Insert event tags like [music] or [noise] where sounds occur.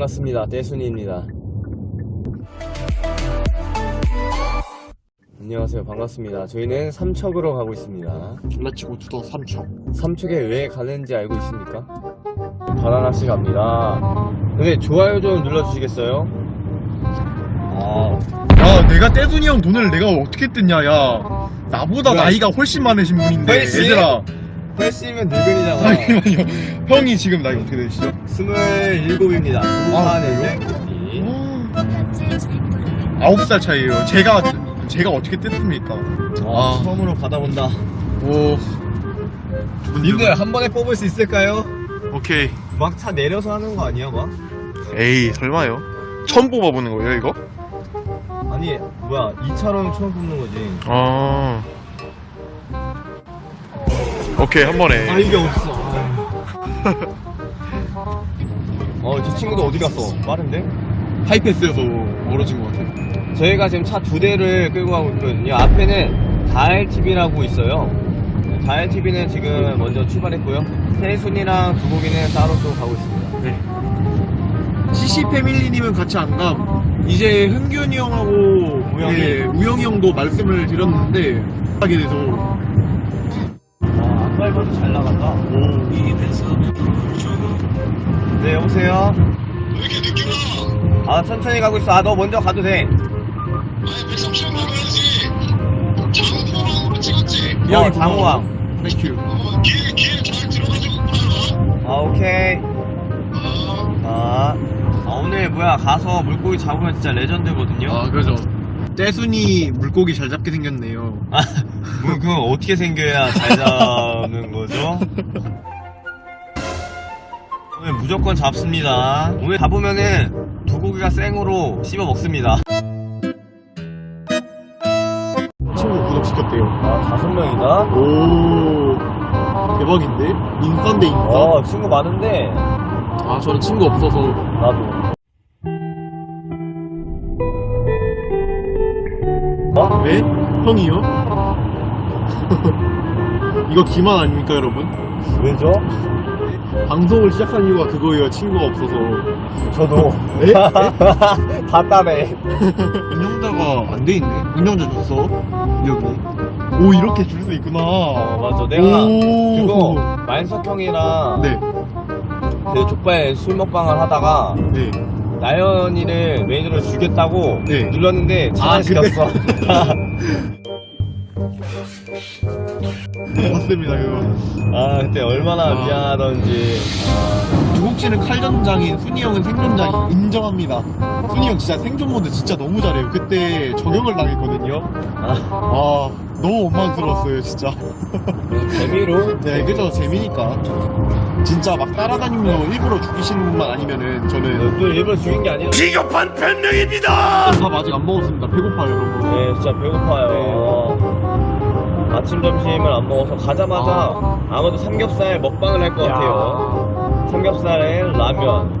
반갑습니다. 떼순이입니다. 안녕하세요. 반갑습니다. 저희는 삼척으로 가고 있습니다. 렛츠고 투더 삼척 삼척에 왜 가는지 알고 있습니까? 바나나씨 갑니다. 근데 좋아요 좀 눌러주시겠어요? 아, 야 내가 떼순이 형 돈을 내가 어떻게 뜯냐 야 나보다? 나이가 훨씬 많으신 분인데 훨씬? 얘들아 펄씨면 늙은이잖아. 잠시만요 형이 지금 나이가 어떻게 되시죠? 스물일곱입니다. 아, 부산의 그래요? 생 아홉 살 차이에요 제가 제가 어떻게 뜯습니까 아, 아. 처음으로 받아본다. 오 님들 한 번에 뽑을 수 있을까요? 오케이 막 차 내려서 하는 거 아니야, 막? 에이 설마요 처음 뽑아보는 거예요 이거? 아니, 뭐야, 2차로는 처음 뽑는 거지. 아 오케이 한 번에 아, 이게 없어. 어, 저 친구도 어디 갔어? 빠른데? 하이패스여서 멀어진 것 같아요 저희가 지금 차 두 대를 끌고 가고 있거든요. 앞에는 다일TV라고 있어요. 다일TV는 지금 먼저 출발했고요. 태순이랑 두고기는 따로 또 가고 있습니다. 네. CC 패밀리님은 같이 안 감. 이제 흥균이 형하고 우영이. 예, 우영이 형도 말씀을 드렸는데 하게 돼서 이것도 잘 나간다. 네, 여보세요? 왜 이렇게 늦게 와? 아, 천천히 가고 있어. 아, 너 먼저 가도 돼. 아니 130만 가야지 장포랑으로 찍었지? 어, 장호왕. 땡큐. 어, 길, 길잘 들어가지고 바로 아, 오케이. 와 아, 아, 오늘 뭐야, 가서 물고기 잡으면 진짜 레전드거든요. 아 그죠. 떼순이 물고기 잘 잡게 생겼네요. 아, 뭐, 그건 어떻게 생겨야 잘 잡는 거죠? 오늘 무조건 잡습니다. 오늘 잡으면은 두고기가 생으로 씹어 먹습니다. 친구 구독시켰대요. 아, 다섯 명이다? 오 대박인데? 인싸인데 인싸. 어, 친구 많은데, 아 저는 친구 없어서. 나도. 왜? 형이요? [laughs] 이거 기만 아닙니까 여러분? 왜죠? 방송을 시작한 이유가 그거예요. 친구가 없어서. 저도. 네? [laughs] 봤다네. [laughs] 운영자가 안 돼 있네. 운영자 줬어. 여기. 오 이렇게 줄 수 있구나. 어, 맞아. 내가 오. 그거 만석 형이랑 네. 그 족발 술 먹방을 하다가 네. 나연이를 메인으로 주겠다고 네. 눌렀는데 아, 차단시켰어. 봤습니다 [laughs] 그거. 아 그때 얼마나 아. 미안하던지. 두곡씨는 칼전장인 순이 형은 생존장 인정합니다. 순이 형 진짜 생존 모드 진짜 너무 잘해요. 그때 적용을 당했거든요. 아, 아 너무 원망스러웠어요 진짜. 재미로. 네 그죠 재미니까. 진짜 막 따라다니면서 일부러 죽이시는 분만 아니면은 저는 또 일부러 죽인 게 아니라. 비겁한 변명입니다 밥 아직 안 먹었습니다. 배고파요 여러분. 네, 진짜 배고파요. 아침 점심을 안 먹어서 가자마자 아마도 삼겹살 먹방을 할 것 같아요. 삼겹살에 라면.